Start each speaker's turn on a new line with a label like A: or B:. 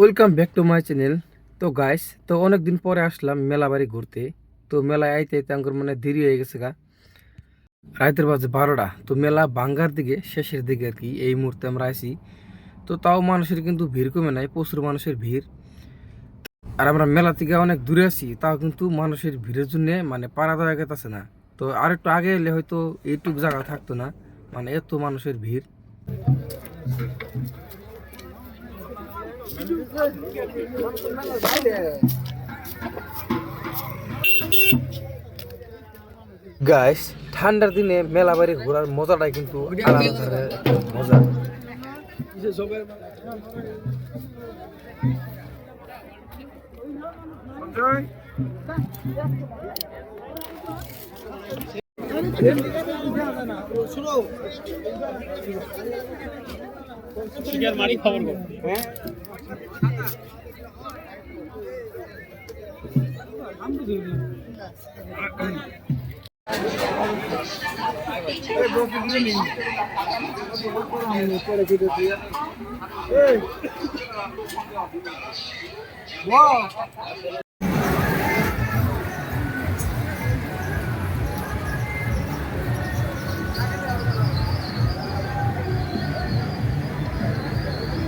A: Welcome back to my channel তো guys তো অনেক দিন পরে আসলাম মেলা বাড়ি ঘুরতে। তো মেলায় আইতে আইতে আমার মানে দেরি হয়ে গেছে গা। রাতের বাজে বারোটা। তো মেলা বাঙ্গার দিকে, শেষের দিকে আর কি, এই মুহূর্তে আমরা আইছি। তো তাও মানুষের কিন্তু ভিড় কমে নাই, প্রচুর মানুষের ভিড়। আর আমরা মেলা থেকে অনেক দূরে আছি, তাও কিন্তু মানুষের ভিড়ের জন্যে মানে পাড়া দেওয়া গেতেছে না। তো আর একটু আগে এলে হয়তো এইটুক জায়গা থাকতো না মানে এত মানুষের ভিড়। গাইস ঠান্ডার দিনে মেলা বাড়ি ঘোরার মজাটাই কিন্তু আলাদা ধরনের একটা মজা